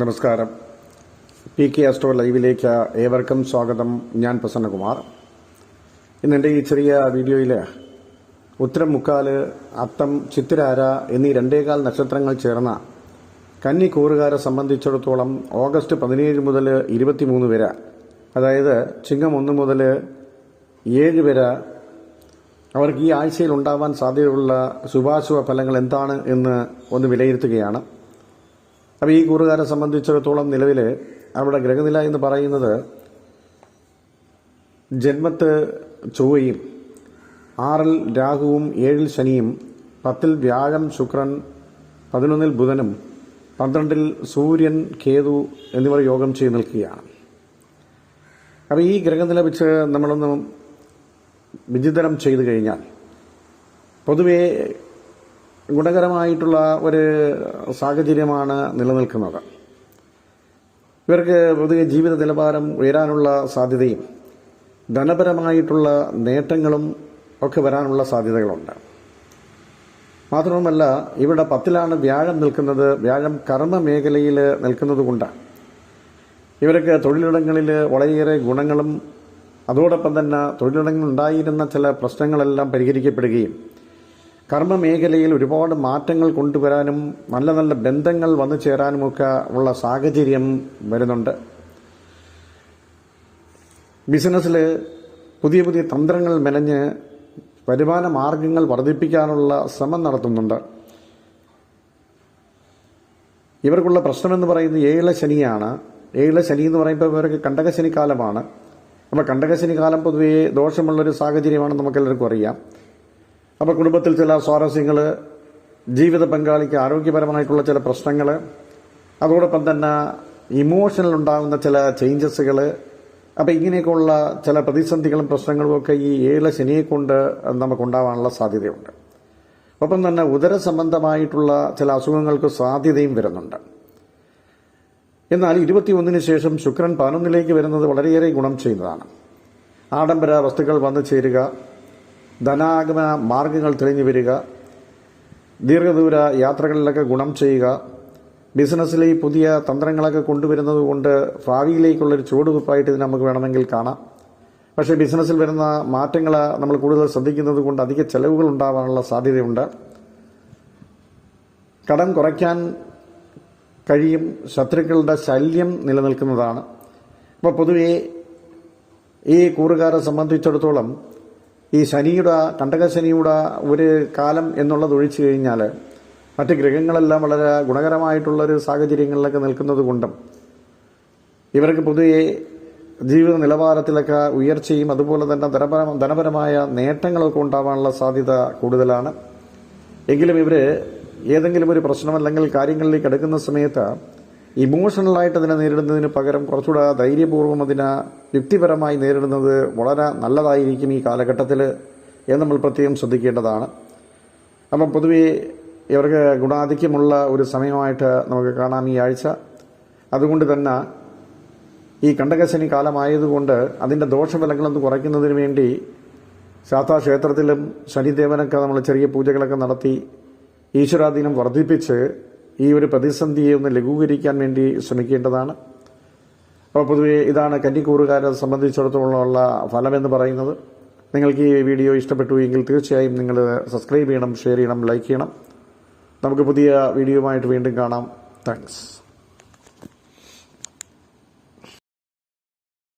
നമസ്കാരം. P K അസ്റ്റോ ലൈവിലേക്ക് ഏവർക്കും സ്വാഗതം. ഞാൻ പ്രസന്നകുമാർ. ഇന്ന് ഈ ചെറിയ വീഡിയോയിൽ ഉത്തരം മുക്കാൽ അത്തം ചിത്തിരാര എന്നീ രണ്ടേകാൽ നക്ഷത്രങ്ങൾ ചേർന്ന കന്നി കൂറുകാരെ സംബന്ധിച്ചിടത്തോളം ഓഗസ്റ്റ് പതിനേഴ് മുതൽ ഇരുപത്തിമൂന്ന് വരെ അതായത് ചിങ്ങം ഒന്ന് മുതൽ ഏഴ് വരെ അവർക്ക് ഈ ആഴ്ചയിൽ ഉണ്ടാവാൻ സാധ്യതയുള്ള ശുഭാശുഭ ഫലങ്ങൾ എന്താണ് എന്ന് ഒന്ന് വിലയിരുത്തുകയാണ്. അപ്പോൾ ഈ കൂറുകാരെ സംബന്ധിച്ചിടത്തോളം നിലവിൽ അവിടെ ഗ്രഹനില എന്ന് പറയുന്നത് ജന്മത്ത് ചൊവ്വയും ആറിൽ രാഹുവും ഏഴിൽ ശനിയും പത്തിൽ വ്യാഴം ശുക്രൻ പതിനൊന്നിൽ ബുധനും പന്ത്രണ്ടിൽ സൂര്യൻ കേതു എന്നിവർ യോഗം ചെയ്തു നിൽക്കുകയാണ്. അപ്പോൾ ഈ ഗ്രഹനില വെച്ച് നമ്മളൊന്ന് വിചിതരം ചെയ്തു കഴിഞ്ഞാൽ പൊതുവേ ഗുണകരമായിട്ടുള്ള ഒരു സാഹചര്യമാണ് നിലനിൽക്കുന്നത്. ഇവർക്ക് പൊതുവെ ജീവിത നിലവാരം ഉയരാനുള്ള സാധ്യതയും ധനപരമായിട്ടുള്ള നേട്ടങ്ങളും ഒക്കെ വരാനുള്ള സാധ്യതകളുണ്ട്. മാത്രവുമല്ല ഇവിടെ പത്തിലാണ് വ്യാഴം നിൽക്കുന്നത്. വ്യാഴം കർമ്മ മേഖലയിൽ നിൽക്കുന്നത് കൊണ്ട് ഇവർക്ക് തൊഴിലിടങ്ങളിൽ വളരെയേറെ ഗുണങ്ങളും അതോടൊപ്പം തന്നെ തൊഴിലിടങ്ങളിൽ ഉണ്ടായിരുന്ന ചില പ്രശ്നങ്ങളെല്ലാം പരിഹരിക്കപ്പെടുകയും കർമ്മ മേഖലയിൽ ഒരുപാട് മാറ്റങ്ങൾ കൊണ്ടുവരാനും നല്ല നല്ല ബന്ധങ്ങൾ വന്നു ചേരാനുമൊക്കെ ഉള്ള സാഹചര്യം വരുന്നുണ്ട്. ബിസിനസ്സിൽ പുതിയ പുതിയ തന്ത്രങ്ങൾ മെനഞ്ഞ് വരുമാന മാർഗങ്ങൾ വർദ്ധിപ്പിക്കാനുള്ള ശ്രമം നടത്തുന്നുണ്ട്. ഇവർക്കുള്ള പ്രശ്നമെന്ന് പറയുന്നത് ഏഴ് ശനിയാണ്. ഏഴ് ശനി എന്ന് പറയുമ്പോൾ ഇവർക്ക് കണ്ടകശനി കാലമാണ് അപ്പോൾ കണ്ടകശനി കാലം പൊതുവേ ദോഷമുള്ളൊരു സാഹചര്യമാണ് നമുക്കെല്ലാവർക്കും അറിയാം. അപ്പോൾ കുടുംബത്തിൽ ചില സ്വാരസ്യങ്ങൾ ജീവിത പങ്കാളിക്ക് ആരോഗ്യപരമായിട്ടുള്ള ചില പ്രശ്നങ്ങൾ അതോടൊപ്പം തന്നെ ഇമോഷണൽ ഉണ്ടാകുന്ന ചില ചേഞ്ചസുകൾ അപ്പോൾ ഇങ്ങനെയൊക്കെയുള്ള ചില പ്രതിസന്ധികളും പ്രശ്നങ്ങളും ഒക്കെ ഈ ഏഴ് ശനിയെ കൊണ്ട് നമുക്കുണ്ടാവാനുള്ള സാധ്യതയുണ്ട്. ഒപ്പം തന്നെ ഉദര സംബന്ധമായിട്ടുള്ള ചില അസുഖങ്ങൾക്ക് സാധ്യതയും വരുന്നുണ്ട്. എന്നാൽ ഇരുപത്തിയൊന്നിന് ശേഷം ശുക്രൻ പതിനൊന്നിലേക്ക് വരുന്നത് വളരെയേറെ ഗുണം ചെയ്യുന്നതാണ്. ആഡംബര വസ്തുക്കൾ വന്നു ചേരുക. ധനാഗമന മാർഗങ്ങൾ തെളിഞ്ഞു വരിക ദീർഘദൂര യാത്രകളിലൊക്കെ ഗുണം ചെയ്യുക ബിസിനസ്സിലെ ഈ പുതിയ തന്ത്രങ്ങളൊക്കെ കൊണ്ടുവരുന്നത് കൊണ്ട് ഭാവിയിലേക്കുള്ളൊരു ചുവടുവെപ്പായിട്ട് ഇത് നമുക്ക് വേണമെങ്കിൽ കാണാം. പക്ഷേ ബിസിനസ്സിൽ വരുന്ന മാറ്റങ്ങൾ നമ്മൾ കൂടുതൽ ശ്രദ്ധിക്കുന്നത് കൊണ്ട് അധിക ചെലവുകൾ ഉണ്ടാവാനുള്ള സാധ്യതയുണ്ട്. കടം കുറയ്ക്കാൻ കഴിയും ശത്രുക്കളുടെ ശല്യം നിലനിൽക്കുന്നതാണ്. അപ്പോൾ പൊതുവേ ഈ കൂറുകാരെ സംബന്ധിച്ചിടത്തോളം ഈ ശനിയുടെ കണ്ടകശനിയുടെ ഒരു കാലം എന്നുള്ളത് ഒഴിച്ചു കഴിഞ്ഞാൽ മറ്റ് ഗ്രഹങ്ങളെല്ലാം വളരെ ഗുണകരമായിട്ടുള്ളൊരു സാഹചര്യങ്ങളിലൊക്കെ നിൽക്കുന്നത് കൊണ്ടും ഇവർക്ക് പൊതുവെ ജീവിത നിലവാരത്തിലൊക്കെ ഉയർച്ചയും അതുപോലെ തന്നെ ധനപര ധനപരമായ നേട്ടങ്ങളൊക്കെ ഉണ്ടാവാനുള്ള സാധ്യത കൂടുതലാണ്. എങ്കിലും ഇവർ ഏതെങ്കിലും ഒരു പ്രശ്നം അല്ലെങ്കിൽ കാര്യങ്ങളിലേക്ക് എടുക്കുന്ന സമയത്ത് ഇമോഷണലായിട്ട് അതിനെ നേരിടുന്നതിന് പകരം കുറച്ചുകൂടെ ധൈര്യപൂർവം അതിനെ യുക്തിപരമായി നേരിടുന്നത് വളരെ നല്ലതായിരിക്കും ഈ കാലഘട്ടത്തിൽ എന്ന് നമ്മൾ പ്രത്യേകം ശ്രദ്ധിക്കേണ്ടതാണ്. അപ്പം പൊതുവേ ഇവർക്ക് ഗുണാധിക്യമുള്ള ഒരു സമയമായിട്ട് നമുക്ക് കാണാം ഈ ആഴ്ച. അതുകൊണ്ട് തന്നെ ഈ കണ്ടകശനി കാലമായതുകൊണ്ട് അതിന്റെ ദോഷഫലങ്ങളൊന്ന് കുറയ്ക്കുന്നതിന് വേണ്ടി ശാസ്താക്ഷേത്രത്തിലും ശനിദേവനൊക്കെ നമ്മൾ ചെറിയ പൂജകളൊക്കെ നടത്തി ഈശ്വരാധീനം വർദ്ധിപ്പിച്ച് ഈ ഒരു പ്രതിസന്ധിയെ ഒന്ന് ലഘൂകരിക്കാൻ വേണ്ടി ശ്രമിക്കേണ്ടതാണ്. അപ്പോൾ പൊതുവെ ഇതാണ് കന്നിക്കൂറുകാരെ സംബന്ധിച്ചിടത്തോളമുള്ള ഫലമെന്ന് പറയുന്നത്. നിങ്ങൾക്ക് ഈ വീഡിയോ ഇഷ്ടപ്പെട്ടു എങ്കിൽ തീർച്ചയായും നിങ്ങൾ സബ്സ്ക്രൈബ് ചെയ്യണം ഷെയർ ചെയ്യണം ലൈക്ക് ചെയ്യണം. നമുക്ക് പുതിയ വീഡിയോയുമായിട്ട് വീണ്ടും കാണാം. താങ്ക്സ്.